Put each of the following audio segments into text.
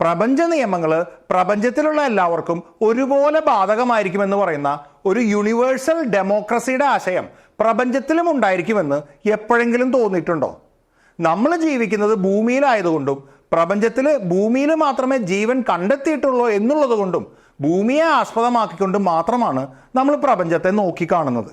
പ്രപഞ്ച നിയമങ്ങൾ പ്രപഞ്ചത്തിലുള്ള എല്ലാവർക്കും ഒരുപോലെ ബാധകമായിരിക്കുമെന്ന് പറയുന്ന ഒരു യൂണിവേഴ്സൽ ഡെമോക്രസിയുടെ ആശയം പ്രപഞ്ചത്തിലും ഉണ്ടായിരിക്കുമെന്ന് എപ്പോഴെങ്കിലും തോന്നിയിട്ടുണ്ടോ? നമ്മൾ ജീവിക്കുന്നത് ഭൂമിയിലായതുകൊണ്ടും പ്രപഞ്ചത്തിൽ ഭൂമിയിൽ മാത്രമേ ജീവൻ കണ്ടെത്തിയിട്ടുള്ളൂ എന്നുള്ളതുകൊണ്ടും ഭൂമിയെ ആസ്പദമാക്കിക്കൊണ്ട് മാത്രമാണ് നമ്മൾ പ്രപഞ്ചത്തെ നോക്കിക്കാണുന്നത്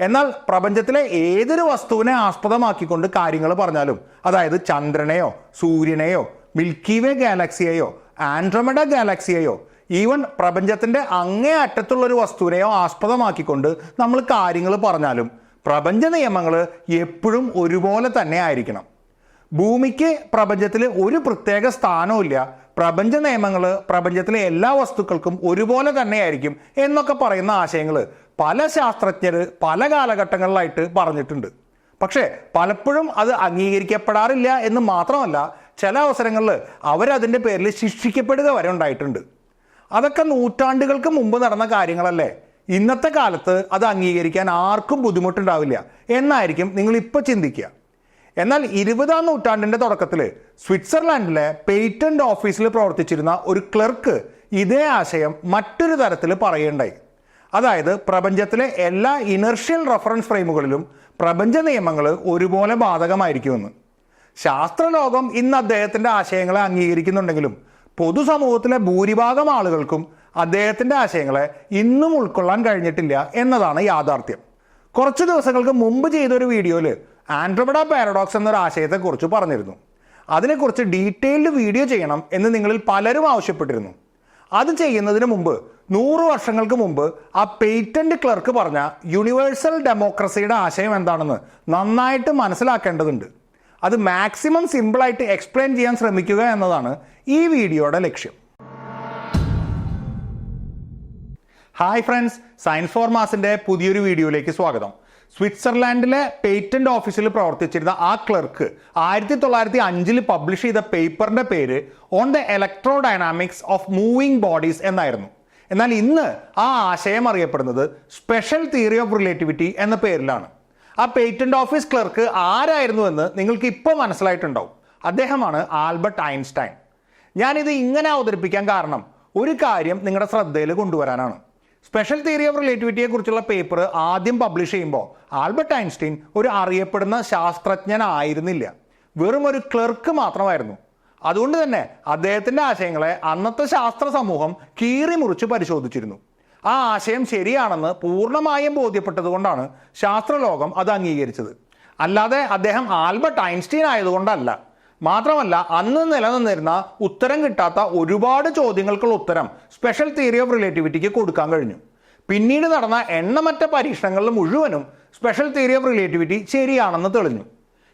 എന്നാൽ പ്രപഞ്ചത്തിലെ ഏതൊരു വസ്തുവിനെ ആസ്പദമാക്കിക്കൊണ്ട് കാര്യങ്ങൾ പറഞ്ഞാലും അതായത് ചന്ദ്രനെയോ സൂര്യനെയോ മിൽക്കി വേ ഗാലക്സിയെയോ ആൻഡ്രമഡ ഗാലക്സിയെയോ ഈവൻ പ്രപഞ്ചത്തിന്റെ അങ്ങേ അറ്റത്തുള്ളൊരു വസ്തുവിനെയോ ആസ്പദമാക്കിക്കൊണ്ട് നമ്മൾ കാര്യങ്ങൾ പറഞ്ഞാലും പ്രപഞ്ച നിയമങ്ങൾ എപ്പോഴും ഒരുപോലെ തന്നെ ആയിരിക്കണം. ഭൂമിക്ക് പ്രപഞ്ചത്തിൽ ഒരു പ്രത്യേക സ്ഥാനവുമില്ല. പ്രപഞ്ച നിയമങ്ങൾ പ്രപഞ്ചത്തിലെ എല്ലാ വസ്തുക്കൾക്കും ഒരുപോലെ തന്നെയായിരിക്കും എന്നൊക്കെ പറയുന്ന ആശയങ്ങൾ പല ശാസ്ത്രജ്ഞർ പല കാലഘട്ടങ്ങളിലായിട്ട് പറഞ്ഞിട്ടുണ്ട്. പക്ഷേ പലപ്പോഴും അത് അംഗീകരിക്കപ്പെടാറില്ല എന്ന് മാത്രമല്ല ചില അവസരങ്ങളിൽ അവരതിന്റെ പേരിൽ ശിക്ഷിക്കപ്പെടുക വരെ ഉണ്ടായിട്ടുണ്ട്. അതൊക്കെ നൂറ്റാണ്ടുകൾക്ക് മുമ്പ് നടന്ന കാര്യങ്ങളല്ലേ? ഇന്നത്തെ കാലത്ത് അത് അംഗീകരിക്കാൻ ആർക്കും ബുദ്ധിമുട്ടുണ്ടാവില്ല. എന്നായിരിക്കും നിങ്ങൾ ഇപ്പോൾ ചിന്തിക്കുക. എന്നാൽ ഇരുപതാം നൂറ്റാണ്ടിന്റെ തുടക്കത്തിൽ സ്വിറ്റ്സർലാൻഡിലെ പേറ്റന്റ് ഓഫീസിൽ പ്രവർത്തിച്ചിരുന്ന ഒരു ക്ലർക്ക് ഇതേ ആശയം മറ്റൊരു തരത്തിൽ പറയുണ്ടായി അതായത് പ്രപഞ്ചത്തിലെ എല്ലാ ഇനർഷ്യൽ റഫറൻസ് ഫ്രെയിമുകളിലും പ്രപഞ്ച നിയമങ്ങൾ ഒരുപോലെ ബാധകമായിരിക്കുമെന്ന്. ശാസ്ത്രലോകം ഇന്ന് അദ്ദേഹത്തിന്റെ ആശയങ്ങളെ അംഗീകരിക്കുന്നുണ്ടെങ്കിലും പൊതുസമൂഹത്തിലെ ഭൂരിഭാഗം ആളുകൾക്കും അദ്ദേഹത്തിന്റെ ആശയങ്ങളെ ഇന്നും ഉൾക്കൊള്ളാൻ കഴിഞ്ഞിട്ടില്ല എന്നതാണ് യാഥാർത്ഥ്യം. കുറച്ച് ദിവസങ്ങൾക്ക് മുമ്പ് ചെയ്ത ഒരു വീഡിയോയിൽ ആൻഡ്രോമഡ പാരഡോക്സ് എന്നൊരു ആശയത്തെക്കുറിച്ച് പറഞ്ഞിരുന്നു. അതിനെക്കുറിച്ച് ഡീറ്റെയിൽഡ് വീഡിയോ ചെയ്യണം എന്ന് നിങ്ങളിൽ പലരും ആവശ്യപ്പെട്ടിരുന്നു. അത് ചെയ്യുന്നതിന് മുമ്പ് നൂറ് വർഷങ്ങൾക്ക് മുമ്പ് ആ പേറ്റന്റ് ക്ലർക്ക് പറഞ്ഞ യൂണിവേഴ്സൽ ഡെമോക്രസിയുടെ ആശയം എന്താണെന്ന് നന്നായിട്ട് മനസ്സിലാക്കേണ്ടതുണ്ട്. അത് മാക്സിമം സിമ്പിളായിട്ട് എക്സ്പ്ലെയിൻ ചെയ്യാൻ ശ്രമിക്കുക എന്നതാണ് ഈ വീഡിയോയുടെ ലക്ഷ്യം. ഹായ് ഫ്രണ്ട്സ് സയൻസ് ഫോർ മാസിന്റെ പുതിയൊരു വീഡിയോയിലേക്ക് സ്വാഗതം. സ്വിറ്റ്സർലാൻഡിലെ പേറ്റന്റ് ഓഫീസിൽ പ്രവർത്തിച്ചിരുന്ന ആ ക്ലർക്ക് ആയിരത്തി തൊള്ളായിരത്തി അഞ്ചിൽ പബ്ലിഷ് ചെയ്ത പേപ്പറിന്റെ പേര് on the electrodynamics of moving bodies എന്നായിരുന്നു. എന്നാൽ ഇന്ന് ആ ആശയം അറിയപ്പെടുന്നത് സ്പെഷ്യൽ തിയറി ഓഫ് റിലേറ്റിവിറ്റി എന്ന പേരിലാണ്. ആ പേറ്റന്റ് ഓഫീസ് ക്ലർക്ക് ആരായിരുന്നു എന്ന് നിങ്ങൾക്ക് ഇപ്പോൾ മനസ്സിലായിട്ടുണ്ടാവും. അദ്ദേഹമാണ് ആൽബർട്ട് ഐൻസ്റ്റൈൻ. ഞാനിത് ഇങ്ങനെ അവതരിപ്പിക്കാൻ കാരണം ഒരു കാര്യം നിങ്ങളുടെ ശ്രദ്ധയിൽ കൊണ്ടുവരാനാണ്. സ്പെഷ്യൽ തിയറി ഓഫ് റിലേറ്റിവിറ്റിയെ കുറിച്ചുള്ള പേപ്പർ ആദ്യം പബ്ലിഷ് ചെയ്യുമ്പോൾ ആൽബർട്ട് ഐൻസ്റ്റൈൻ ഒരു അറിയപ്പെടുന്ന ശാസ്ത്രജ്ഞനായിരുന്നില്ല. വെറും ഒരു ക്ലർക്ക് മാത്രമായിരുന്നു. അതുകൊണ്ട് തന്നെ അദ്ദേഹത്തിന്റെ ആശയങ്ങളെ അന്നത്തെ ശാസ്ത്ര സമൂഹം കീറി മുറിച്ച് പരിശോധിച്ചിരുന്നു. ആ ആശയം ശരിയാണെന്ന് പൂർണമായും ബോധ്യപ്പെട്ടതുകൊണ്ടാണ് ശാസ്ത്രലോകം അത് അംഗീകരിച്ചത്. അല്ലാതെ അദ്ദേഹം ആൽബർട്ട് ഐൻസ്റ്റീൻ ആയതുകൊണ്ടല്ല. മാത്രമല്ല അന്ന് നിലനിന്നിരുന്ന ഉത്തരം കിട്ടാത്ത ഒരുപാട് ചോദ്യങ്ങൾക്കുള്ള ഉത്തരം സ്പെഷ്യൽ തിയറി ഓഫ് റിലേറ്റിവിറ്റിക്ക് കൊടുക്കാൻ കഴിഞ്ഞു. പിന്നീട് നടന്ന എണ്ണമറ്റ പരീക്ഷണങ്ങളിൽ മുഴുവനും സ്പെഷ്യൽ തിയറി ഓഫ് റിലേറ്റിവിറ്റി ശരിയാണെന്ന് തെളിഞ്ഞു.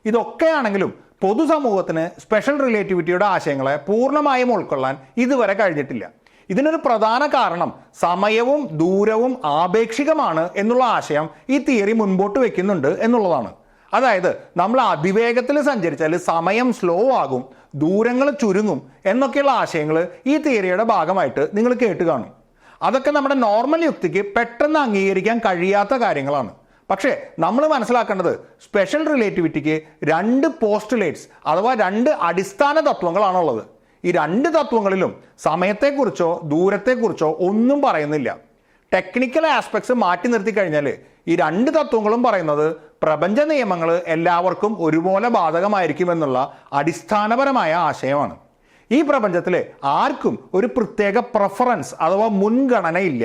ഇതൊക്കെയാണെങ്കിലും പൊതുസമൂഹത്തിന് സ്പെഷ്യൽ റിലേറ്റിവിറ്റിയുടെ ആശയങ്ങളെ പൂർണമായും ഉൾക്കൊള്ളാൻ ഇതുവരെ കഴിഞ്ഞിട്ടില്ല. ഇതിനൊരു പ്രധാന കാരണം സമയവും ദൂരവും ആപേക്ഷികമാണ് എന്നുള്ള ആശയം ഈ തിയറി മുൻപോട്ട് വെക്കുന്നുണ്ട് എന്നുള്ളതാണ്. അതായത് നമ്മൾ അതിവേഗത്തിൽ സഞ്ചരിച്ചാൽ സമയം സ്ലോ ആകും ദൂരങ്ങൾ ചുരുങ്ങും എന്നൊക്കെയുള്ള ആശയങ്ങൾ ഈ തിയറിയുടെ ഭാഗമായിട്ട് നിങ്ങൾ കേട്ട് കാണും. അതൊക്കെ നമ്മുടെ നോർമൽ യുക്തിക്ക് പെട്ടെന്ന് അംഗീകരിക്കാൻ കഴിയാത്ത കാര്യങ്ങളാണ്. പക്ഷേ നമ്മൾ മനസ്സിലാക്കേണ്ടത് സ്പെഷ്യൽ റിലേറ്റിവിറ്റിക്ക് രണ്ട് പോസ്റ്റുലേറ്റ്സ് അഥവാ രണ്ട് അടിസ്ഥാന തത്വങ്ങളാണുള്ളത്. ഈ രണ്ട് തത്വങ്ങളിലും സമയത്തെക്കുറിച്ചോ ദൂരത്തെക്കുറിച്ചോ ഒന്നും പറയുന്നില്ല. ടെക്നിക്കൽ ആസ്പെക്ട്സ് മാറ്റി നിർത്തി കഴിഞ്ഞാൽ ഈ രണ്ട് തത്വങ്ങളും പറയുന്നത് പ്രപഞ്ച നിയമങ്ങൾ എല്ലാവർക്കും ഒരുപോലെ ബാധകമായിരിക്കുമെന്നുള്ള അടിസ്ഥാനപരമായ ആശയമാണ്. ഈ പ്രപഞ്ചത്തിൽ ആർക്കും ഒരു പ്രത്യേക പ്രഫറൻസ് അഥവാ മുൻഗണനയില്ല.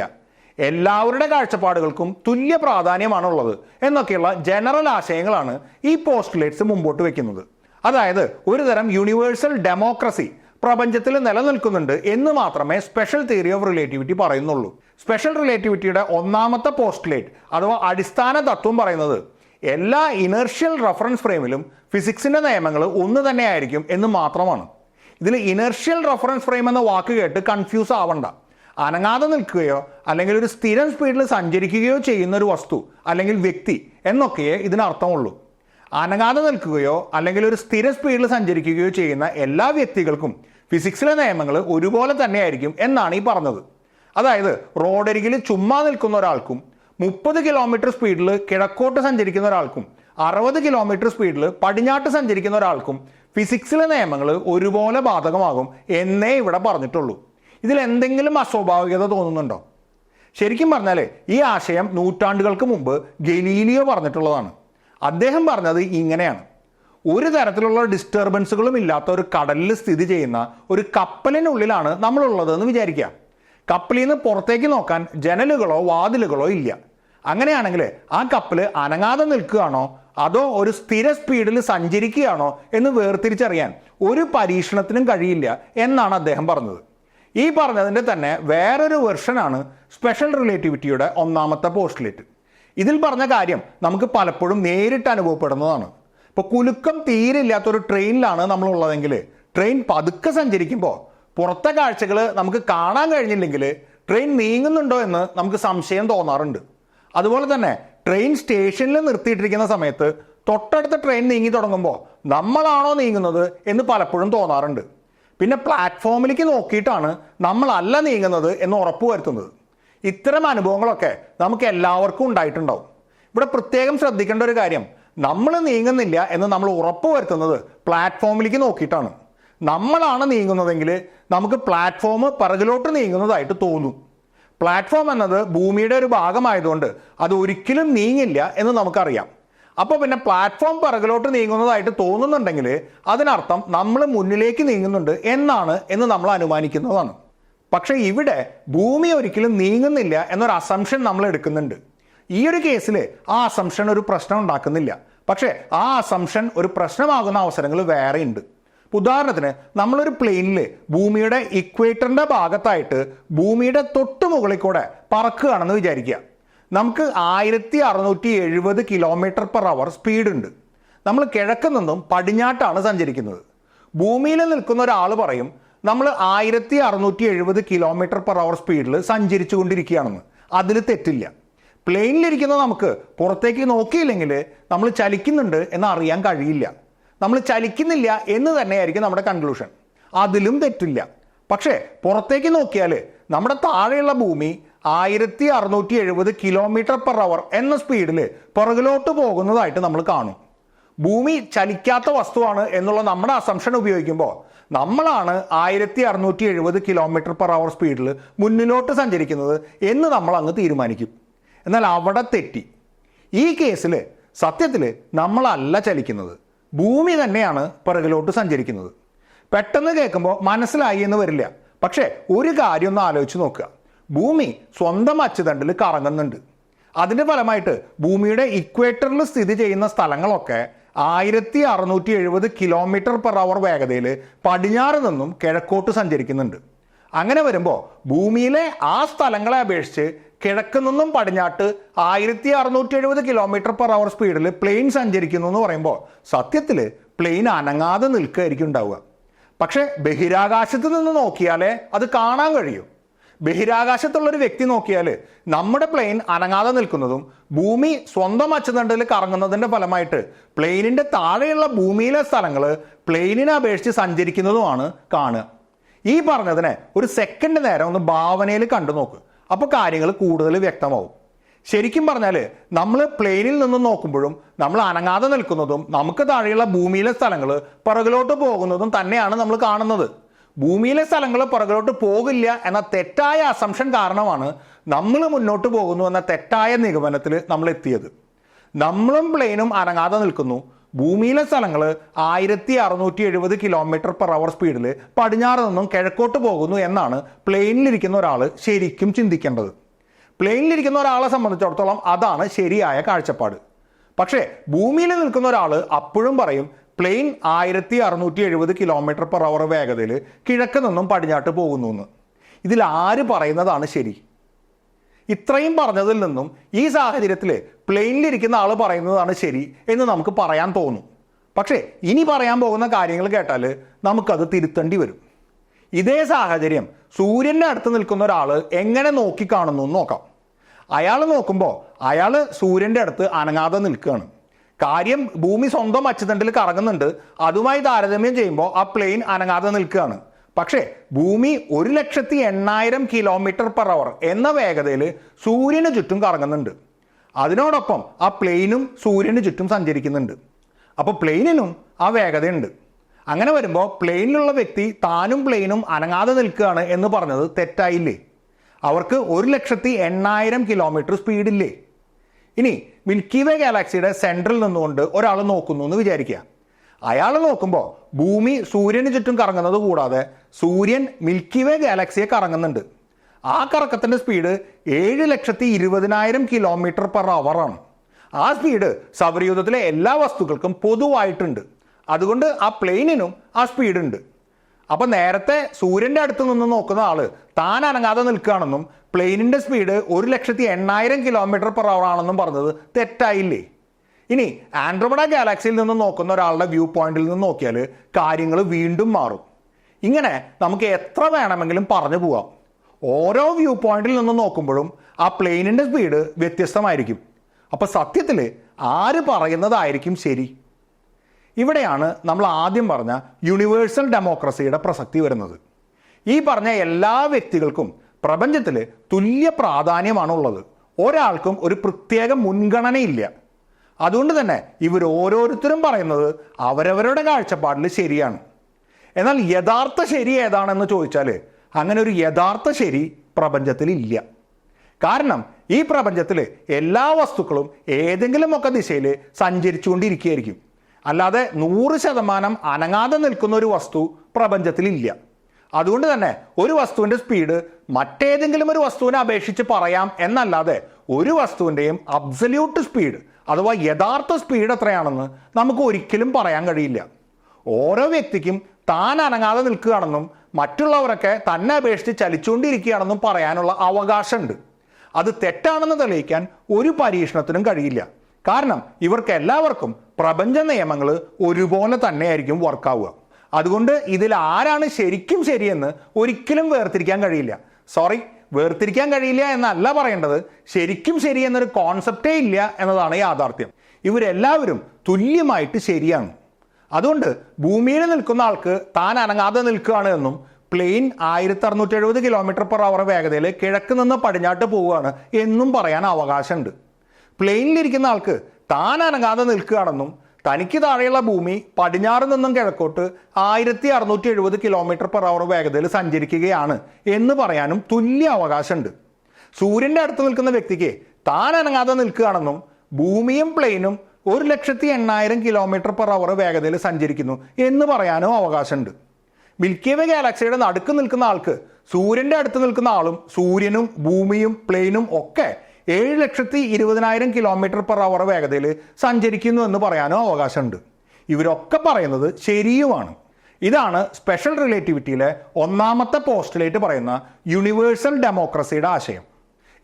എല്ലാവരുടെ കാഴ്ചപ്പാടുകൾക്കും തുല്യ പ്രാധാന്യമാണുള്ളത് എന്നൊക്കെയുള്ള ജനറൽ ആശയങ്ങളാണ് ഈ പോസ്റ്റുലേറ്റ്സ് മുമ്പോട്ട് വയ്ക്കുന്നത് അതായത് ഒരുതരം യൂണിവേഴ്സൽ ഡെമോക്രസി പ്രപഞ്ചത്തിൽ നിലനിൽക്കുന്നുണ്ട് എന്ന് മാത്രമേ സ്പെഷ്യൽ തിയറി ഓഫ് റിലേറ്റിവിറ്റി പറയുന്നുള്ളൂ. സ്പെഷ്യൽ റിലേറ്റിവിറ്റിയുടെ ഒന്നാമത്തെ പോസ്റ്റ്ലേറ്റ് അഥവാ അടിസ്ഥാന തത്വം പറയുന്നത് എല്ലാ ഇനർഷ്യൽ റഫറൻസ് ഫ്രെയിമിലും ഫിസിക്സിന്റെ നിയമങ്ങൾ ഒന്ന് തന്നെയായിരിക്കും എന്ന് മാത്രമാണ്. ഇതിൽ ഇനർഷ്യൽ റഫറൻസ് ഫ്രെയിം എന്ന വാക്ക് കേട്ട് കൺഫ്യൂസ് ആവണ്ട. അനങ്ങാതെ നിൽക്കുകയോ അല്ലെങ്കിൽ ഒരു സ്ഥിരം സ്പീഡിൽ സഞ്ചരിക്കുകയോ ചെയ്യുന്ന ഒരു വസ്തു അല്ലെങ്കിൽ വ്യക്തി എന്നൊക്കെയേ ഇതിനർത്ഥമുള്ളൂ. അനങ്ങാതെ നിൽക്കുകയോ അല്ലെങ്കിൽ ഒരു സ്ഥിര സ്പീഡിൽ സഞ്ചരിക്കുകയോ ചെയ്യുന്ന എല്ലാ വ്യക്തികൾക്കും ഫിസിക്സിലെ നിയമങ്ങൾ ഒരുപോലെ തന്നെയായിരിക്കും എന്നാണ് ഈ പറഞ്ഞത്. അതായത് റോഡരികിൽ ചുമ്മാ നിൽക്കുന്ന ഒരാൾക്കും മുപ്പത് കിലോമീറ്റർ സ്പീഡിൽ കിഴക്കോട്ട് സഞ്ചരിക്കുന്ന ഒരാൾക്കും അറുപത് കിലോമീറ്റർ സ്പീഡിൽ പടിഞ്ഞാട്ട് സഞ്ചരിക്കുന്ന ഒരാൾക്കും ഫിസിക്സിലെ നിയമങ്ങൾ ഒരുപോലെ ബാധകമാകും എന്നേ ഇവിടെ പറഞ്ഞിട്ടുള്ളൂ. ഇതിൽ എന്തെങ്കിലും അസ്വാഭാവികത തോന്നുന്നുണ്ടോ? ശരിക്കും പറഞ്ഞാൽ ഈ ആശയം നൂറ്റാണ്ടുകൾക്ക് മുമ്പ് ഗലീലിയോ പറഞ്ഞിട്ടുള്ളതാണ്. അദ്ദേഹം പറഞ്ഞത് ഇങ്ങനെയാണ്. ഒരു തരത്തിലുള്ള ഡിസ്റ്റർബൻസുകളും ഇല്ലാത്ത ഒരു കടലിൽ സ്ഥിതി ചെയ്യുന്ന ഒരു കപ്പലിനുള്ളിലാണ് നമ്മളുള്ളതെന്ന് വിചാരിക്കാം കപ്പലിൽ നിന്ന് പുറത്തേക്ക് നോക്കാൻ ജനലുകളോ വാതിലുകളോ ഇല്ല. അങ്ങനെയാണെങ്കിൽ ആ കപ്പൽ അനങ്ങാതെ നിൽക്കുകയാണോ? അതോ ഒരു സ്ഥിര സ്പീഡിൽ സഞ്ചരിക്കുകയാണോ എന്ന് വേർതിരിച്ചറിയാൻ ഒരു പരീക്ഷണത്തിനും കഴിയില്ല എന്നാണ് അദ്ദേഹം പറഞ്ഞത്. ഈ പറഞ്ഞതിന്റെ തന്നെ വേറൊരു വെർഷനാണ് സ്പെഷ്യൽ റിലേറ്റിവിറ്റിയുടെ ഒന്നാമത്തെ പോസ്റ്റ്ലേറ്റ് ഇതിൽ പറഞ്ഞ കാര്യം നമുക്ക് പലപ്പോഴും നേരിട്ട് അനുഭവപ്പെടുന്നതാണ്. ഇപ്പോൾ കുലുക്കം തീരെ ഇല്ലാത്തൊരു ട്രെയിനിലാണ് നമ്മളുള്ളതെങ്കിൽ ട്രെയിൻ പതുക്കെ സഞ്ചരിക്കുമ്പോൾ പുറത്തെ കാഴ്ചകൾ നമുക്ക് കാണാൻ കഴിഞ്ഞില്ലെങ്കിൽ ട്രെയിൻ നീങ്ങുന്നുണ്ടോ എന്ന് നമുക്ക് സംശയം തോന്നാറുണ്ട്. അതുപോലെ തന്നെ ട്രെയിൻ സ്റ്റേഷനിൽ നിർത്തിയിട്ടിരിക്കുന്ന സമയത്ത് തൊട്ടടുത്ത ട്രെയിൻ നീങ്ങി തുടങ്ങുമ്പോൾ നമ്മളാണോ നീങ്ങുന്നത് എന്ന് പലപ്പോഴും തോന്നാറുണ്ട്. പിന്നെ പ്ലാറ്റ്ഫോമിലേക്ക് നോക്കിയിട്ടാണ് നമ്മളല്ല നീങ്ങുന്നത് എന്ന് ഉറപ്പ് വരുത്തുന്നത്. ഇത്തരം അനുഭവങ്ങളൊക്കെ നമുക്ക് എല്ലാവർക്കും ഉണ്ടായിട്ടുണ്ടാവും. ഇവിടെ പ്രത്യേകം ശ്രദ്ധിക്കേണ്ട ഒരു കാര്യം നമ്മൾ നീങ്ങുന്നില്ല എന്ന് നമ്മൾ ഉറപ്പ് വരുത്തുന്നത് പ്ലാറ്റ്ഫോമിലേക്ക് നോക്കിയിട്ടാണ്. നമ്മളാണ് നീങ്ങുന്നതെങ്കിൽ നമുക്ക് പ്ലാറ്റ്ഫോം പിറകിലോട്ട് നീങ്ങുന്നതായിട്ട് തോന്നും. പ്ലാറ്റ്ഫോം എന്നത് ഭൂമിയുടെ ഒരു ഭാഗമായതുകൊണ്ട് അത് ഒരിക്കലും നീങ്ങില്ല എന്ന് നമുക്കറിയാം. അപ്പോൾ പിന്നെ പ്ലാറ്റ്ഫോം പിറകിലോട്ട് നീങ്ങുന്നതായിട്ട് തോന്നുന്നുണ്ടെങ്കിൽ അതിനർത്ഥം നമ്മൾ മുന്നിലേക്ക് നീങ്ങുന്നുണ്ട് എന്നാണ് എന്ന് നമ്മൾ അനുമാനിക്കുന്നതാണ്. പക്ഷേ ഇവിടെ ഭൂമി ഒരിക്കലും നീങ്ങുന്നില്ല എന്നൊരു അസംഷൻ നമ്മൾ എടുക്കുന്നുണ്ട്. ഈ ഒരു കേസിൽ ആ അസംഷൻ ഒരു പ്രശ്നം ഉണ്ടാക്കുന്നില്ല. പക്ഷേ ആ അസംഷൻ ഒരു പ്രശ്നമാകുന്ന അവസരങ്ങൾ വേറെയുണ്ട് ഉദാഹരണത്തിന് നമ്മളൊരു പ്ലെയിനിൽ ഭൂമിയുടെ ഇക്വേറ്ററിന്റെ ഭാഗത്തായിട്ട് ഭൂമിയുടെ തൊട്ട് മുകളിൽ കൂടെ പറക്കുകയാണെന്ന് വിചാരിക്കുക. നമുക്ക് ആയിരത്തി അറുന്നൂറ്റി എഴുപത് കിലോമീറ്റർ പെർ അവർ സ്പീഡുണ്ട് നമ്മൾ കിഴക്ക് നിന്നും പടിഞ്ഞാട്ടാണ് സഞ്ചരിക്കുന്നത്. ഭൂമിയിൽ നിൽക്കുന്ന ഒരാൾ പറയും നമ്മൾ ആയിരത്തി അറുന്നൂറ്റി എഴുപത് കിലോമീറ്റർ പെർ അവർ സ്പീഡിൽ സഞ്ചരിച്ചു കൊണ്ടിരിക്കുകയാണെന്ന് അതിൽ തെറ്റില്ല. പ്ലെയിനിലിരിക്കുന്ന നമുക്ക് പുറത്തേക്ക് നോക്കിയില്ലെങ്കിൽ നമ്മൾ ചലിക്കുന്നുണ്ട് എന്ന് അറിയാൻ കഴിയില്ല. നമ്മൾ ചലിക്കുന്നില്ല എന്ന് തന്നെയായിരിക്കും നമ്മുടെ കൺക്ലൂഷൻ അതിലും തെറ്റില്ല. പക്ഷേ പുറത്തേക്ക് നോക്കിയാൽ നമ്മുടെ താഴെയുള്ള ഭൂമി ആയിരത്തി അറുന്നൂറ്റി എഴുപത് കിലോമീറ്റർ പെർ അവർ എന്ന സ്പീഡിൽ പുറകിലോട്ട് പോകുന്നതായിട്ട് നമ്മൾ കാണും. ഭൂമി ചലിക്കാത്ത വസ്തുവാണ് എന്നുള്ള നമ്മുടെ അസംഷൻ ഉപയോഗിക്കുമ്പോൾ നമ്മളാണ് ആയിരത്തി അറുന്നൂറ്റി എഴുപത് കിലോമീറ്റർ പെർ അവർ സ്പീഡിൽ മുന്നിലോട്ട് സഞ്ചരിക്കുന്നത് എന്ന് നമ്മൾ അങ്ങ് തീരുമാനിക്കും. എന്നാൽ അവിടെ തെറ്റി. ഈ കേസിൽ സത്യത്തിൽ നമ്മളല്ല ചലിക്കുന്നത്. ഭൂമി തന്നെയാണ് പിറകിലോട്ട് സഞ്ചരിക്കുന്നത്. പെട്ടെന്ന് കേൾക്കുമ്പോൾ മനസ്സിലായി എന്ന് വരില്ല. പക്ഷേ ഒരു കാര്യം ഒന്ന് ആലോചിച്ച് നോക്കുക. ഭൂമി സ്വന്തം അച്ചുതണ്ടിൽ കറങ്ങുന്നുണ്ട്. അതിന്റെ ഫലമായിട്ട് ഭൂമിയുടെ ഇക്വേറ്ററിൽ സ്ഥിതി ചെയ്യുന്ന സ്ഥലങ്ങളൊക്കെ ആയിരത്തി അറുന്നൂറ്റി എഴുപത് കിലോമീറ്റർ പെർ അവർ വേഗതയിൽ പടിഞ്ഞാറ് നിന്നും കിഴക്കോട്ട് സഞ്ചരിക്കുന്നുണ്ട്. അങ്ങനെ വരുമ്പോൾ ഭൂമിയിലെ ആ സ്ഥലങ്ങളെ അപേക്ഷിച്ച് കിഴക്ക് നിന്നും പടിഞ്ഞാട്ട് ആയിരത്തി അറുന്നൂറ്റി എഴുപത് കിലോമീറ്റർ പെർ അവർ സ്പീഡിൽ പ്ലെയിൻ സഞ്ചരിക്കുന്നു എന്ന് പറയുമ്പോൾ സത്യത്തിൽ പ്ലെയിൻ അനങ്ങാതെ നിൽക്കുകയായിരിക്കും ഉണ്ടാവുക. പക്ഷേ ബഹിരാകാശത്ത് നിന്ന് നോക്കിയാലേ അത് കാണാൻ കഴിയും. ബഹിരാകാശത്തുള്ള ഒരു വ്യക്തി നോക്കിയാൽ നമ്മുടെ പ്ലെയിൻ അനങ്ങാതെ നിൽക്കുന്നതും ഭൂമി സ്വന്തം അച്ചുതണ്ടിൽ കറങ്ങുന്നതിന്റെ ഫലമായിട്ട് പ്ലെയിനിന്റെ താഴെയുള്ള ഭൂമിയിലെ സ്ഥലങ്ങൾ പ്ലെയിനിനെ അപേക്ഷിച്ച് സഞ്ചരിക്കുന്നതുമാണ് കാണുക. ഈ പറഞ്ഞതിനെ ഒരു സെക്കൻഡ് നേരം ഒന്ന് ഭാവനയിൽ കണ്ടു നോക്ക്. അപ്പോൾ കാര്യങ്ങൾ കൂടുതൽ വ്യക്തമാവും. ശരിക്കും പറഞ്ഞാൽ നമ്മൾ പ്ലെയിനിൽ നിന്ന് നോക്കുമ്പോഴും നമ്മൾ അനങ്ങാതെ നിൽക്കുന്നതും നമുക്ക് താഴെയുള്ള ഭൂമിയിലെ സ്ഥലങ്ങൾ പുറകിലോട്ട് പോകുന്നതും തന്നെയാണ് നമ്മൾ കാണുന്നത്. ഭൂമിയിലെ സ്ഥലങ്ങൾ പുറകിലോട്ട് പോകില്ല എന്ന തെറ്റായ അസംഷൻ കാരണമാണ് നമ്മൾ മുന്നോട്ട് പോകുന്നു എന്ന തെറ്റായ നിഗമനത്തിൽ നമ്മൾ എത്തിയത്. നമ്മളും പ്ലെയിനും അനങ്ങാതെ നിൽക്കുന്നു. ഭൂമിയിലെ സ്ഥലങ്ങൾ ആയിരത്തി അറുന്നൂറ്റി എഴുപത് കിലോമീറ്റർ പെർ അവർ സ്പീഡിൽ പടിഞ്ഞാറ് നിന്നും കിഴക്കോട്ട് പോകുന്നു എന്നാണ് പ്ലെയിനിലിരിക്കുന്ന ഒരാൾ ശരിക്കും ചിന്തിക്കേണ്ടത്. പ്ലെയിനിലിരിക്കുന്ന ഒരാളെ സംബന്ധിച്ചിടത്തോളം അതാണ് ശരിയായ കാഴ്ചപ്പാട്. പക്ഷേ ഭൂമിയിൽ നിൽക്കുന്ന ഒരാൾ അപ്പോഴും പറയും പ്ലെയിൻ ആയിരത്തി അറുന്നൂറ്റി എഴുപത് കിലോമീറ്റർ പെർ അവർ വേഗതയിൽ കിഴക്ക് നിന്നും പടിഞ്ഞാട്ട് പോകുന്നു എന്ന്. ഇതിൽ ആര് പറയുന്നതാണ് ശരി? ഇത്രയും പറഞ്ഞതിൽ നിന്നും ഈ സാഹചര്യത്തിൽ പ്ലെയിനിലിരിക്കുന്ന ആൾ പറയുന്നതാണ് ശരി എന്ന് നമുക്ക് പറയാൻ തോന്നും. പക്ഷേ ഇനി പറയാൻ പോകുന്ന കാര്യങ്ങൾ കേട്ടാൽ നമുക്കത് തിരുത്തേണ്ടി വരും. ഇതേ സാഹചര്യം സൂര്യന്റെ അടുത്ത് നിൽക്കുന്ന ഒരാൾ എങ്ങനെ നോക്കിക്കാണുന്നു എന്ന് നോക്കാം. അയാൾ നോക്കുമ്പോൾ അയാൾ സൂര്യന്റെ അടുത്ത് അനങ്ങാതെ നിൽക്കുകയാണ്. കാര്യം ഭൂമി സ്വന്തം അച്ചുതണ്ടിൽ കറങ്ങുന്നുണ്ട്. അതുമായി താരതമ്യം ചെയ്യുമ്പോൾ ആ പ്ലെയിൻ അനങ്ങാതെ നിൽക്കുകയാണ്. പക്ഷേ ഭൂമി ഒരു ലക്ഷത്തി എണ്ണായിരം കിലോമീറ്റർ പെർ അവർ എന്ന വേഗതയിൽ സൂര്യന് ചുറ്റും കറങ്ങുന്നുണ്ട്. അതിനോടൊപ്പം ആ പ്ലെയിനും സൂര്യന് ചുറ്റും സഞ്ചരിക്കുന്നുണ്ട്. അപ്പോൾ പ്ലെയിനിനും ആ വേഗതയുണ്ട്. അങ്ങനെ വരുമ്പോൾ പ്ലെയിനിലുള്ള വ്യക്തി താനും പ്ലെയിനും അനങ്ങാതെ നിൽക്കുകയാണ് എന്ന് പറഞ്ഞത് തെറ്റായില്ലേ? അവർക്ക് ഒരു ലക്ഷത്തി എണ്ണായിരം കിലോമീറ്റർ സ്പീഡില്ലേ? ഇനി മിൽക്കി വേ ഗാലാക്സിയുടെ സെൻട്രൽ നിന്നുകൊണ്ട് ഒരാൾ നോക്കുന്നു എന്ന് വിചാരിക്കുക. അയാൾ നോക്കുമ്പോൾ ഭൂമി സൂര്യന് ചുറ്റും കറങ്ങുന്നത് കൂടാതെ സൂര്യൻ മിൽക്കി വേ ഗാലക്സിയെ കറങ്ങുന്നുണ്ട്. ആ കറക്കത്തിന്റെ സ്പീഡ് ഏഴ് ലക്ഷത്തി ഇരുപതിനായിരം കിലോമീറ്റർ പെർ അവറാണ് ആ സ്പീഡ് സൗരയൂഥത്തിലെ എല്ലാ വസ്തുക്കൾക്കും പൊതുവായിട്ടുണ്ട്. അതുകൊണ്ട് ആ പ്ലെയിനിനും ആ സ്പീഡ് ഉണ്ട്. അപ്പൊ നേരത്തെ സൂര്യന്റെ അടുത്ത് നിന്ന് നോക്കുന്ന ആൾ താൻ അനങ്ങാതെ നിൽക്കുകയാണെന്നും പ്ലെയിനിന്റെ സ്പീഡ് ഒരു ലക്ഷത്തി എണ്ണായിരം കിലോമീറ്റർ പെർ അവർ ആണെന്നും പറഞ്ഞത് തെറ്റായില്ലേ? ഇനി ആൻഡ്രോമഡ ഗാലാക്സിയിൽ നിന്ന് നോക്കുന്ന ഒരാളുടെ വ്യൂ പോയിന്റിൽ നിന്ന് നോക്കിയാൽ കാര്യങ്ങൾ വീണ്ടും മാറും. ഇങ്ങനെ നമുക്ക് എത്ര വേണമെങ്കിലും പറഞ്ഞു പോവാം. ഓരോ വ്യൂ പോയിന്റിൽ നിന്ന് നോക്കുമ്പോഴും ആ പ്ലെയിനിന്റെ സ്പീഡ് വ്യത്യസ്തമായിരിക്കും. അപ്പോൾ സത്യത്തിൽ ആര് പറയുന്നതായിരിക്കും ശരി? ഇവിടെയാണ് നമ്മൾ ആദ്യം പറഞ്ഞ യൂണിവേഴ്സൽ ഡെമോക്രസിയുടെ പ്രസക്തി വരുന്നത്. ഈ പറഞ്ഞ എല്ലാ വ്യക്തികൾക്കും പ്രപഞ്ചത്തിൽ തുല്യ പ്രാധാന്യമാണുള്ളത്. ഒരാൾക്കും ഒരു പ്രത്യേക മുൻഗണനയില്ല. അതുകൊണ്ട് തന്നെ ഇവർ ഓരോരുത്തരും പറയുന്നത് അവരവരുടെ കാഴ്ചപ്പാടിൽ ശരിയാണ്. എന്നാൽ യഥാർത്ഥ ശരി ഏതാണെന്ന് ചോദിച്ചാൽ അങ്ങനെ ഒരു യഥാർത്ഥ ശരി പ്രപഞ്ചത്തിൽ ഇല്ല. കാരണം ഈ പ്രപഞ്ചത്തിൽ എല്ലാ വസ്തുക്കളും ഏതെങ്കിലുമൊക്കെ ദിശയിൽ സഞ്ചരിച്ചുകൊണ്ടിരിക്കുകയായിരിക്കും. അല്ലാതെ നൂറ് ശതമാനം അനങ്ങാതെ നിൽക്കുന്ന ഒരു വസ്തു പ്രപഞ്ചത്തിലില്ല അതുകൊണ്ട് തന്നെ ഒരു വസ്തുവിന്റെ സ്പീഡ് മറ്റേതെങ്കിലും ഒരു വസ്തുവിനെ അപേക്ഷിച്ച് പറയാം എന്നല്ലാതെ ഒരു വസ്തുവിന്റെയും അബ്സല്യൂട്ട് സ്പീഡ് അഥവാ യഥാർത്ഥ സ്പീഡ് എത്രയാണെന്ന് നമുക്ക് ഒരിക്കലും പറയാൻ കഴിയില്ല. ഓരോ വ്യക്തിക്കും താൻ അനങ്ങാതെ നിൽക്കുകയാണെന്നും മറ്റുള്ളവരൊക്കെ തന്നെ അപേക്ഷിച്ച് ചലിച്ചുകൊണ്ടിരിക്കുകയാണെന്നും പറയാനുള്ള അവകാശമുണ്ട്. അത് തെറ്റാണെന്ന് തെളിയിക്കാൻ ഒരു പരീക്ഷണത്തിനും കഴിയില്ല. കാരണം ഇവർക്ക് എല്ലാവർക്കും പ്രപഞ്ച നിയമങ്ങൾ ഒരുപോലെ തന്നെയായിരിക്കും വർക്കാവുക അതുകൊണ്ട് ഇതിൽ ആരാണ് ശരിക്കും ശരിയെന്ന് ഒരിക്കലും വേർതിരിക്കാൻ കഴിയില്ല. സോറി വേർതിരിക്കാൻ കഴിയില്ല എന്നല്ല പറയേണ്ടത്. ശരിക്കും ശരി എന്നൊരു കോൺസെപ്റ്റേ ഇല്ല എന്നതാണ് യാഥാർത്ഥ്യം. ഇവരെല്ലാവരും തുല്യമായിട്ട് ശരിയാണ്. അതുകൊണ്ട് ഭൂമിയിൽ നിൽക്കുന്ന ആൾക്ക് താൻ അനങ്ങാതെ നിൽക്കുകയാണ് എന്നും പ്ലെയിൻ ആയിരത്തി അറുന്നൂറ്റി എഴുപത് കിലോമീറ്റർ പെർ അവർ വേഗതയിൽ കിഴക്ക് നിന്ന് പടിഞ്ഞാട്ട് പോവുകയാണ് എന്നും പറയാൻ അവകാശമുണ്ട്. പ്ലെയിനിലിരിക്കുന്ന ആൾക്ക് താൻ അനങ്ങാതെ നിൽക്കുകയാണെന്നും തനിക്ക് താഴെയുള്ള ഭൂമി പടിഞ്ഞാറ് നിന്നും കിഴക്കോട്ട് ആയിരത്തി അറുന്നൂറ്റി എഴുപത് കിലോമീറ്റർ പെർ അവർ വേഗതയിൽ സഞ്ചരിക്കുകയാണ് എന്ന് പറയാനും തുല്യ അവകാശമുണ്ട്. സൂര്യന്റെ അടുത്ത് നിൽക്കുന്ന വ്യക്തിക്ക് താൻ അനങ്ങാതെ നിൽക്കുകയാണെന്നും ഭൂമിയും പ്ലെയിനും ഒരു ലക്ഷത്തി എണ്ണായിരം കിലോമീറ്റർ പെർ അവർ വേഗതയിൽ സഞ്ചരിക്കുന്നു എന്ന് പറയാനും അവകാശമുണ്ട്. മിൽക്കി വേ ഗാലക്സിയുടെ നടുക്ക് നിൽക്കുന്ന ആൾക്ക് സൂര്യന്റെ അടുത്ത് നിൽക്കുന്ന ആളും സൂര്യനും ഭൂമിയും പ്ലെയിനും ഒക്കെ ഏഴ് ലക്ഷത്തി ഇരുപതിനായിരം കിലോമീറ്റർ പെർ അവർ വേഗതയിൽ സഞ്ചരിക്കുന്നു എന്ന് പറയാനും അവകാശമുണ്ട്. ഇവരൊക്കെ പറയുന്നത് ശരിയുമാണ്. ഇതാണ് സ്പെഷ്യൽ റിലേറ്റിവിറ്റിയിലെ ഒന്നാമത്തെ പോസ്റ്റിലേറ്റ് പറയുന്ന യൂണിവേഴ്സൽ ഡെമോക്രസിയുടെ ആശയം.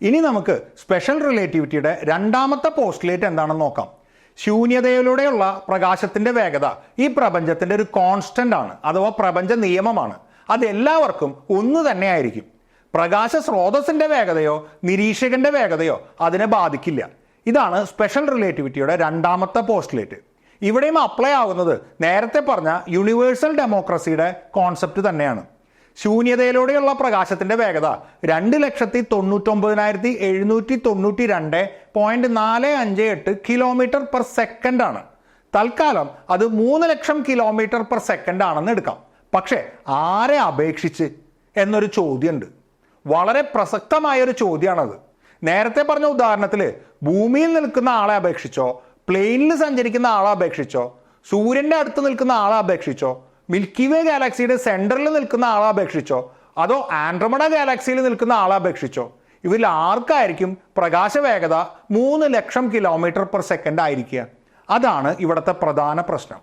ഇനി നമുക്ക് സ്പെഷ്യൽ റിലേറ്റിവിറ്റിയുടെ രണ്ടാമത്തെ പോസ്റ്റിലേറ്റ് എന്താണെന്ന് നോക്കാം. ശൂന്യതയിലൂടെയുള്ള പ്രകാശത്തിന്റെ വേഗത ഈ പ്രപഞ്ചത്തിന്റെ ഒരു കോൺസ്റ്റന്റ് ആണ് അഥവാ പ്രപഞ്ച നിയമമാണ്. അത് എല്ലാവർക്കും ഒന്ന് തന്നെ ആയിരിക്കും. പ്രകാശ സ്രോതസ്സിന്റെ വേഗതയോ നിരീക്ഷകന്റെ വേഗതയോ അതിനെ ബാധിക്കില്ല. ഇതാണ് സ്പെഷ്യൽ റിലേറ്റിവിറ്റിയുടെ രണ്ടാമത്തെ പോസ്റ്റുലേറ്റ് ഇവിടെയും അപ്ലൈ ആവുന്നത് നേരത്തെ പറഞ്ഞ യൂണിവേഴ്സൽ ഡെമോക്രസിയുടെ കോൺസെപ്റ്റ് തന്നെയാണ്. ശൂന്യതയിലൂടെയുള്ള പ്രകാശത്തിന്റെ വേഗത രണ്ട് ലക്ഷത്തി തൊണ്ണൂറ്റൊമ്പതിനായിരത്തി എഴുന്നൂറ്റി തൊണ്ണൂറ്റി രണ്ട് പോയിന്റ് നാല് അഞ്ച് എട്ട് കിലോമീറ്റർ പെർ സെക്കൻഡ് ആണ്. തൽക്കാലം അത് മൂന്ന് ലക്ഷം കിലോമീറ്റർ പെർ സെക്കൻഡ് ആണെന്ന് എടുക്കാം. പക്ഷേ ആരെ അപേക്ഷിച്ച്? എന്നൊരു ചോദ്യമുണ്ട്. വളരെ പ്രസക്തമായ ഒരു ചോദ്യമാണത് നേരത്തെ പറഞ്ഞ ഉദാഹരണത്തിൽ ഭൂമിയിൽ നിൽക്കുന്ന ആളെ അപേക്ഷിച്ചോ പ്ലെയിനിൽ സഞ്ചരിക്കുന്ന ആളെ അപേക്ഷിച്ചോ സൂര്യന്റെ അടുത്ത് നിൽക്കുന്ന ആളെ അപേക്ഷിച്ചോ മിൽക്കി വേ ഗാലക്സിയുടെ സെന്ററിൽ നിൽക്കുന്ന ആളെ അപേക്ഷിച്ചോ അതോ ആൻഡ്രമഡ ഗാലക്സിയിൽ നിൽക്കുന്ന ആളെ അപേക്ഷിച്ചോ ഇവരിൽ ആർക്കായിരിക്കും പ്രകാശ വേഗത മൂന്ന് ലക്ഷം കിലോമീറ്റർ പെർ സെക്കൻഡ് ആയിരിക്കുക? അതാണ് ഇവിടുത്തെ പ്രധാന പ്രശ്നം.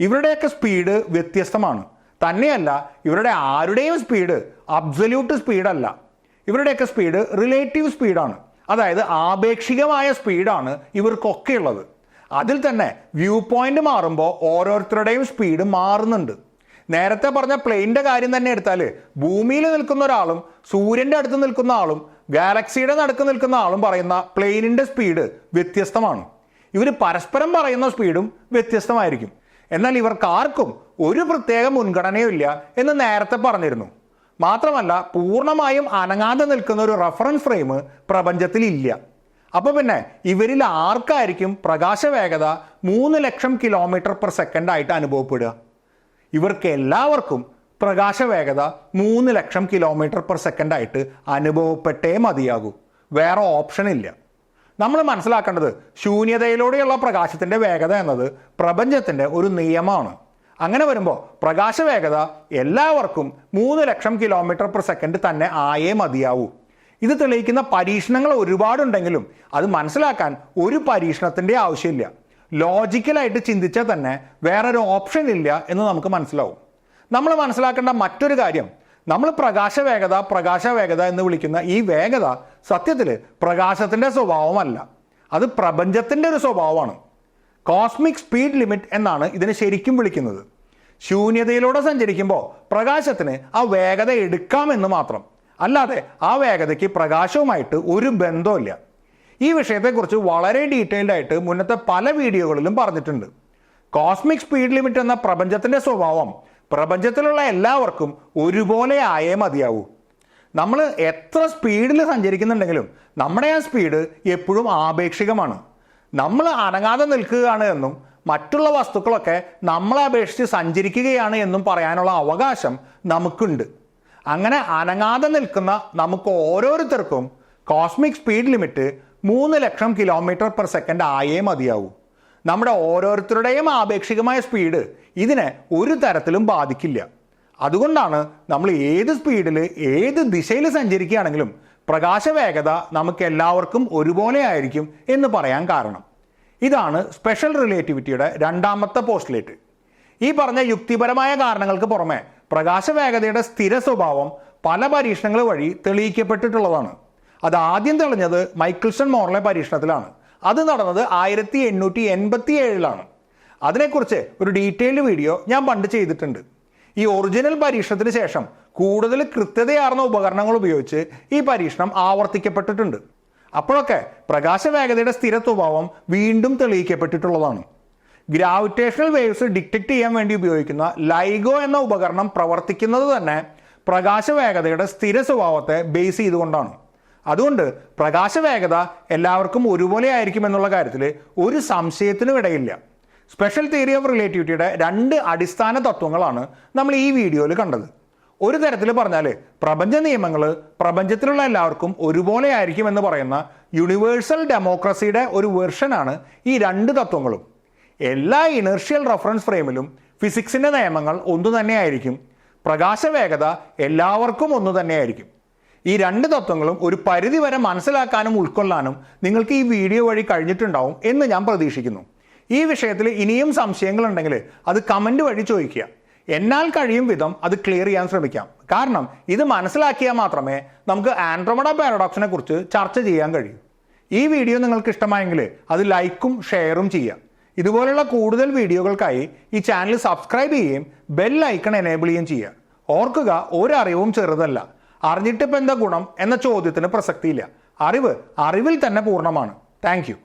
ഇവരുടെയൊക്കെ സ്പീഡ് വ്യത്യസ്തമാണ്. തന്നെയല്ല ഇവരുടെ ആരുടെയും സ്പീഡ് അബ്സല്യൂട്ട് സ്പീഡല്ല ഇവരുടെയൊക്കെ സ്പീഡ് റിലേറ്റീവ് സ്പീഡാണ് അതായത് ആപേക്ഷികമായ സ്പീഡാണ് ഇവർക്കൊക്കെ ഉള്ളത്. അതിൽ തന്നെ വ്യൂ പോയിന്റ് മാറുമ്പോൾ ഓരോരുത്തരുടെയും സ്പീഡ് മാറുന്നുണ്ട്. നേരത്തെ പറഞ്ഞ പ്ലെയിന്റെ കാര്യം തന്നെ എടുത്താൽ ഭൂമിയിൽ നിൽക്കുന്ന ഒരാളും സൂര്യന്റെ അടുത്ത് നിൽക്കുന്ന ആളും ഗാലക്സിയുടെ നടുക്ക് നിൽക്കുന്ന ആളും പറയുന്ന പ്ലെയിനിന്റെ സ്പീഡ് വ്യത്യസ്തമാണ്. ഇവർ പരസ്പരം പറയുന്ന സ്പീഡും വ്യത്യസ്തമായിരിക്കും. എന്നാൽ ഇവർക്ക് ആർക്കും ഒരു പ്രത്യേക മുൻഗണനയും ഇല്ല എന്ന് നേരത്തെ പറഞ്ഞിരുന്നു. മാത്രമല്ല പൂർണമായും അനങ്ങാതെ നിൽക്കുന്ന ഒരു റഫറൻസ് ഫ്രെയിം പ്രപഞ്ചത്തിൽ ഇല്ല അപ്പോൾ പിന്നെ ഇവരിൽ ആർക്കായിരിക്കും പ്രകാശ വേഗത മൂന്ന് ലക്ഷം കിലോമീറ്റർ പെർ സെക്കൻഡ് ആയിട്ട് അനുഭവപ്പെടുക? ഇവർക്ക് എല്ലാവർക്കും പ്രകാശ വേഗത മൂന്ന് ലക്ഷം കിലോമീറ്റർ പെർ സെക്കൻഡ് ആയിട്ട് അനുഭവപ്പെട്ടേ മതിയാകൂ. വേറെ ഓപ്ഷൻ ഇല്ല. നമ്മൾ മനസ്സിലാക്കേണ്ടത് ശൂന്യതയിലൂടെയുള്ള പ്രകാശത്തിന്റെ വേഗത എന്നത് പ്രപഞ്ചത്തിന്റെ ഒരു നിയമമാണ്. അങ്ങനെ വരുമ്പോൾ പ്രകാശവേഗത എല്ലാവർക്കും മൂന്ന് ലക്ഷം കിലോമീറ്റർ പെർ സെക്കൻഡ് തന്നെ ആയേ മതിയാവൂ. ഇത് തെളിയിക്കുന്ന പരീക്ഷണങ്ങൾ ഒരുപാടുണ്ടെങ്കിലും അത് മനസ്സിലാക്കാൻ ഒരു പരീക്ഷണത്തിന്റെ ആവശ്യമില്ല. ലോജിക്കലായിട്ട് ചിന്തിച്ചാൽ തന്നെ വേറൊരു ഓപ്ഷൻ ഇല്ല എന്ന് നമുക്ക് മനസ്സിലാവും. നമ്മൾ മനസ്സിലാക്കേണ്ട മറ്റൊരു കാര്യം നമ്മൾ പ്രകാശ വേഗത പ്രകാശ വേഗത എന്ന് വിളിക്കുന്ന ഈ വേഗത സത്യത്തിൽ പ്രകാശത്തിന്റെ സ്വഭാവമല്ല. അത് പ്രപഞ്ചത്തിന്റെ ഒരു സ്വഭാവമാണ്. കോസ്മിക് സ്പീഡ് ലിമിറ്റ് എന്നാണ് ഇതിനെ ശരിക്കും വിളിക്കുന്നത്. ശൂന്യതയിലൂടെ സഞ്ചരിക്കുമ്പോൾ പ്രകാശത്തിന് ആ വേഗത എടുക്കാമെന്ന് മാത്രം. അല്ലാതെ ആ വേഗതയ്ക്ക് പ്രകാശവുമായിട്ട് ഒരു ബന്ധമില്ല ഈ വിഷയത്തെക്കുറിച്ച് വളരെ ഡീറ്റെയിൽഡ് ആയിട്ട് മുന്നത്തെ പല വീഡിയോകളിലും പറഞ്ഞിട്ടുണ്ട്. കോസ്മിക് സ്പീഡ് ലിമിറ്റ് എന്ന പ്രപഞ്ചത്തിന്റെ സ്വഭാവം പ്രപഞ്ചത്തിലുള്ള എല്ലാവർക്കും ഒരുപോലെ ആയേ മതിയാവൂ. നമ്മൾ എത്ര സ്പീഡിൽ സഞ്ചരിക്കുന്നുണ്ടെങ്കിലും നമ്മുടെ ആ സ്പീഡ് എപ്പോഴും ആപേക്ഷികമാണ്. നമ്മൾ അനങ്ങാതെ നിൽക്കുകയാണ് എന്നും മറ്റുള്ള വസ്തുക്കളൊക്കെ നമ്മളെ അപേക്ഷിച്ച് സഞ്ചരിക്കുകയാണ് എന്നും പറയാനുള്ള അവകാശം നമുക്കുണ്ട്. അങ്ങനെ അനങ്ങാതെ നിൽക്കുന്ന നമുക്ക് ഓരോരുത്തർക്കും കോസ്മിക് സ്പീഡ് ലിമിറ്റ് മൂന്ന് ലക്ഷം കിലോമീറ്റർ പെർ സെക്കൻഡ് ആയേ മതിയാവൂ. നമ്മുടെ ഓരോരുത്തരുടെയും ആപേക്ഷികമായ സ്പീഡ് ഇതിനെ ഒരു തരത്തിലും ബാധിക്കില്ല. അതുകൊണ്ടാണ് നമ്മൾ ഏത് സ്പീഡിൽ ഏത് ദിശയിൽ സഞ്ചരിക്കുകയാണെങ്കിലും പ്രകാശവേഗത നമുക്ക് എല്ലാവർക്കും ഒരുപോലെ ആയിരിക്കും എന്ന് പറയാൻ കാരണം. ഇതാണ് സ്പെഷ്യൽ റിലേറ്റിവിറ്റിയുടെ രണ്ടാമത്തെ പോസ്റ്റ്ലേറ്റ് ഈ പറഞ്ഞ യുക്തിപരമായ കാരണങ്ങൾക്ക് പുറമെ പ്രകാശവേഗതയുടെ സ്ഥിര സ്വഭാവം പല പരീക്ഷണങ്ങൾ വഴി തെളിയിക്കപ്പെട്ടിട്ടുള്ളതാണ്. അത് ആദ്യം തെളിഞ്ഞത് മൈക്കിൾസൺ മോർലെ പരീക്ഷണത്തിലാണ്. അത് നടന്നത് ആയിരത്തി എണ്ണൂറ്റി എൺപത്തി ഏഴിലാണ് അതിനെക്കുറിച്ച് ഒരു ഡീറ്റെയിൽഡ് വീഡിയോ ഞാൻ പണ്ട് ചെയ്തിട്ടുണ്ട്. ഈ ഒറിജിനൽ പരീക്ഷണത്തിന് ശേഷം കൂടുതൽ കൃത്യതയാർന്ന ഉപകരണങ്ങൾ ഉപയോഗിച്ച് ഈ പരീക്ഷണം ആവർത്തിക്കപ്പെട്ടിട്ടുണ്ട്. അപ്പോഴൊക്കെ പ്രകാശവേഗതയുടെ സ്ഥിര സ്വഭാവം വീണ്ടും തെളിയിക്കപ്പെട്ടിട്ടുള്ളതാണ്. ഗ്രാവിറ്റേഷണൽ വേവ്സ് ഡിറ്റക്ട് ചെയ്യാൻ വേണ്ടി ഉപയോഗിക്കുന്ന ലൈഗോ എന്ന ഉപകരണം പ്രവർത്തിക്കുന്നത് തന്നെ പ്രകാശ വേഗതയുടെ സ്ഥിര സ്വഭാവത്തെ ബേസ് ചെയ്തുകൊണ്ടാണ്. അതുകൊണ്ട് പ്രകാശവേഗത എല്ലാവർക്കും ഒരുപോലെ ആയിരിക്കും എന്നുള്ള കാര്യത്തിൽ ഒരു സംശയത്തിനും ഇടയില്ല. സ്പെഷ്യൽ തിയറി ഓഫ് റിലേറ്റിവിറ്റിയുടെ രണ്ട് അടിസ്ഥാന തത്വങ്ങളാണ് നമ്മൾ ഈ വീഡിയോയിൽ കണ്ടത്. ഒരു തരത്തിൽ പറഞ്ഞാൽ പ്രപഞ്ച നിയമങ്ങൾ പ്രപഞ്ചത്തിലുള്ള എല്ലാവർക്കും ഒരുപോലെ ആയിരിക്കും എന്ന് പറയുന്ന യൂണിവേഴ്സൽ ഡെമോക്രസിയുടെ ഒരു വെർഷനാണ് ഈ രണ്ട് തത്വങ്ങളും. എല്ലാ ഇനർഷ്യൽ റഫറൻസ് ഫ്രെയിമിലും ഫിസിക്സിന്റെ നിയമങ്ങൾ ഒന്നു തന്നെയായിരിക്കും പ്രകാശവേഗത എല്ലാവർക്കും ഒന്നു തന്നെയായിരിക്കും ഈ രണ്ട് തത്വങ്ങളും ഒരു പരിധി വരെ മനസ്സിലാക്കാനും ഉൾക്കൊള്ളാനും നിങ്ങൾക്ക് ഈ വീഡിയോ വഴി കഴിഞ്ഞിട്ടുണ്ടാവും എന്ന് ഞാൻ പ്രതീക്ഷിക്കുന്നു. ഈ വിഷയത്തിൽ ഇനിയും സംശയങ്ങളുണ്ടെങ്കിൽ അത് കമന്റ് വഴി ചോദിക്കുക. എന്നാൽ കഴിയും വിധം അത് ക്ലിയർ ചെയ്യാൻ ശ്രമിക്കാം. കാരണം ഇത് മനസ്സിലാക്കിയാൽ മാത്രമേ നമുക്ക് ആൻഡ്രോമഡ പാരഡോക്സിനെ കുറിച്ച് ചർച്ച ചെയ്യാൻ കഴിയൂ. ഈ വീഡിയോ നിങ്ങൾക്ക് ഇഷ്ടമായെങ്കിൽ അത് ലൈക്കും ഷെയറും ചെയ്യാം ഇതുപോലുള്ള കൂടുതൽ വീഡിയോകൾക്കായി ഈ ചാനൽ സബ്സ്ക്രൈബ് ചെയ്യുകയും ബെൽ ഐക്കൺ എനേബിൾ ചെയ്യുകയും ചെയ്യുക. ഓർക്കുക ഒരറിവും ചെറുതല്ല. അറിഞ്ഞിട്ടിപ്പോൾ എന്താ ഗുണം എന്ന ചോദ്യത്തിന് പ്രസക്തിയില്ല. അറിവ് അറിവിൽ തന്നെ പൂർണമാണ്. താങ്ക്